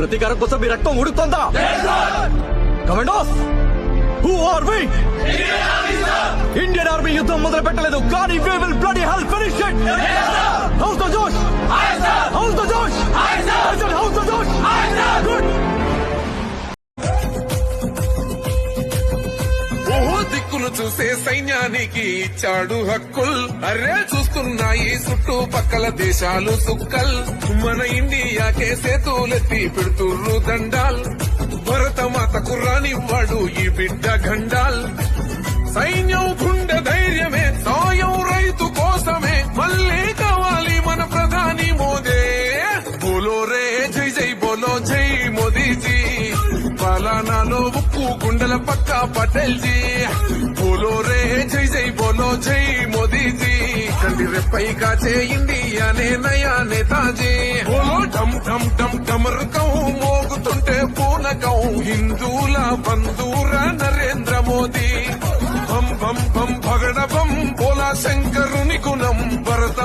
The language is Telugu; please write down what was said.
ప్రతీకారం కోసం మీ రక్తం ఉడుతుందా commandos who are we Indian army యుద్ధం మొదలు పెట్టలేదు కానీ we will bloody hell finish it how's the josh how's the josh how's the josh good దిక్కును చూసే సైన్యానికి ఇచ్చాడు హక్కుల్. అరే చూస్తున్నాయి చుట్టుపక్కల దేశాలు సుక్కల్. మన ఇండియాకే తూలెత్తి పెడుతుర్రు దండాల్. భరత మాత కుర్రానివ్వాడు ఈ బిడ్డ గండాల్ సైన్యం గుండె ధైర్యమే సాయం రైతు కోసమే. మళ్ళీ కావాలి మన ప్రధాని మోదే. బోలో రే జై జై బోలో జై మోదీజీ. పాలనాలో ఉప్పు గుండెల పక్క పటేల్ జీ బోలో రే జై జై బోలో జై మోదీజీ. కంటి రెప్పై కాచే ఇండియానే నయా నేతాజీ పూనకం హిందూల బంధూర నరేంద్ర మోదీ. భం భం భం భగడ భం బోలా శంకరుని గుణం భరత